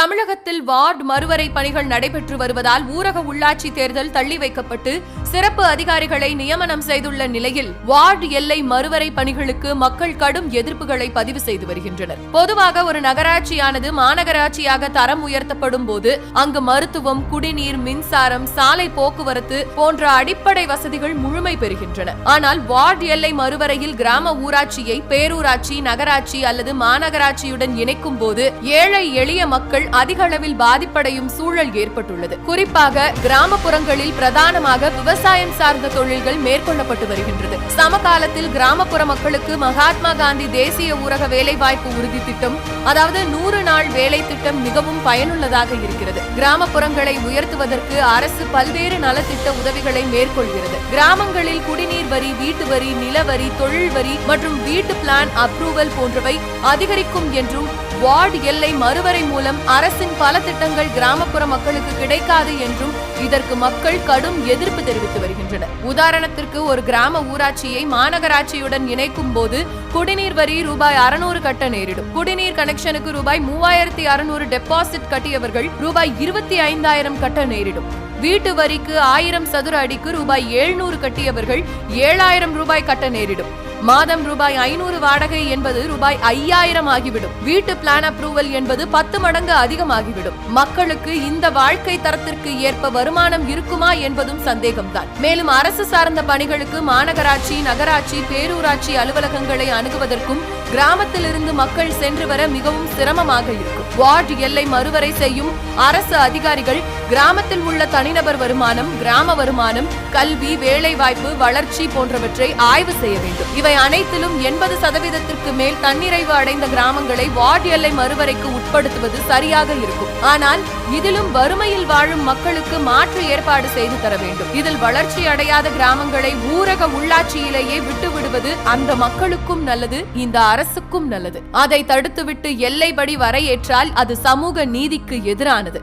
தமிழகத்தில் வார்டு மறுவரை பணிகள் நடைபெற்று வருவதால் ஊரக உள்ளாட்சி தேர்தல் தள்ளி வைக்கப்பட்டு சிறப்பு அதிகாரிகளை நியமனம் செய்துள்ள நிலையில் வார்டு எல்லை மறுவரை பணிகளுக்கு மக்கள் கடும் எதிர்ப்புகளை பதிவு செய்து வருகின்றனர். பொதுவாக ஒரு நகராட்சியானது மாநகராட்சியாக தரம் உயர்த்தப்படும் போது அங்கு மருத்துவம் குடிநீர் மின்சாரம் சாலை போக்குவரத்து போன்ற அடிப்படை வசதிகள் முழுமை பெறுகின்றன. ஆனால் வார்டு எல்லை மறுவரையில் கிராம ஊராட்சியை பேரூராட்சி நகராட்சி அல்லது மாநகராட்சியுடன் இணைக்கும் போது ஏழை எளிய மக்கள் அதிக அளவில் பாதிப்படையும் சூழல் ஏற்பட்டுள்ளது. குறிப்பாக கிராமப்புறங்களில் பிரதானமாக விவசாயம் சார்ந்த தொழில்கள் மேற்கொள்ளப்பட்டு வருகின்றது. சமகாலத்தில் கிராமப்புற மக்களுக்கு மகாத்மா காந்தி தேசிய ஊரக வேலைவாய்ப்பு உறுதி திட்டம் அதாவது நூறு நாள் வேலை திட்டம் மிகவும் பயனுள்ளதாக இருக்கிறது. கிராமப்புறங்களை உயர்த்துவதற்கு அரசு பல்வேறு நலத்திட்ட உதவிகளை மேற்கொள்கிறது. கிராமங்களில் குடிநீர் வரி வீட்டு வரி நில வரி தொழில் வரி மற்றும் வீட்டு பிளான் அப்ரூவல் போன்றவை அதிகரிக்கும் என்றும் வார்டு எல்லை மறுவரை மூலம் அரசின் பல திட்டங்கள் கிராமப்புற மக்களுக்கு கிடைக்காது என்றும் இதற்கு மக்கள் கடும் எதிர்ப்பு தெரிவித்து வருகின்றனர். உதாரணத்திற்கு ஒரு கிராம ஊராட்சியை மாநகராட்சியுடன் இணைக்கும் போது குடிநீர் வரி ரூபாய் அறுநூறு கட்ட நேரிடும். குடிநீர் கனெக்ஷனுக்கு ரூபாய் மூவாயிரத்தி அறுநூறு டெபாசிட் கட்டியவர்கள் ரூபாய் இருபத்தி ஐந்தாயிரம் கட்ட நேரிடும். வீட்டு வரிக்கு ஆயிரம் சதுர அடிக்கு ரூபாய் எழுநூறு கட்டியவர்கள் ஏழாயிரம் ரூபாய் கட்ட நேரிடும். மாதம் ரூபாய் ஐநூறு வாடகை என்பது ரூபாய் ஐயாயிரம் ஆகிவிடும். வீட்டு பிளான் அப்ரூவல் என்பது பத்து மடங்கு அதிகமாகிவிடும். மக்களுக்கு இந்த வாழ்க்கை தரத்திற்கு ஏற்ப வருமானம் இருக்குமா என்பதும் சந்தேகம்தான். மேலும் அரசு சார்ந்த பணிகளுக்கு மாநகராட்சி நகராட்சி பேரூராட்சி அலுவலகங்களை அணுகுவதற்கும் கிராமத்திலிருந்து மக்கள் சென்று வர மிகவும் சிரமமாக இருக்கும். வார்டு எல்லை மறுவரை செய்யும் அரசு அதிகாரிகள் கிராமத்தில் உள்ள தனிநபர் வருமானம் கிராம வருமானம் கல்வி வேலைவாய்ப்பு வளர்ச்சி போன்றவற்றை ஆய்வு செய்ய வேண்டும். இவை இவை அனைத்திலும் எண்பது சதவீதத்திற்கு மேல் தன்னிறைவு அடைந்த கிராமங்களை வார்டு எல்லை மறுவரைக்கு உட்படுத்துவது சரியாக இருக்கும். ஆனால் இதிலும் வறுமையில் வாழும் மக்களுக்கு மாற்று ஏற்பாடு செய்து தர வேண்டும். இதில் வளர்ச்சி அடையாத கிராமங்களை ஊரக உள்ளாட்சியிலேயே விட்டுவிடுவது அந்த மக்களுக்கும் நல்லது இந்த அரசுக்கும் நல்லது. அதை தடுத்துவிட்டு எல்லைப்படி வரையேற்றால் அது சமூக நீதிக்கு எதிரானது.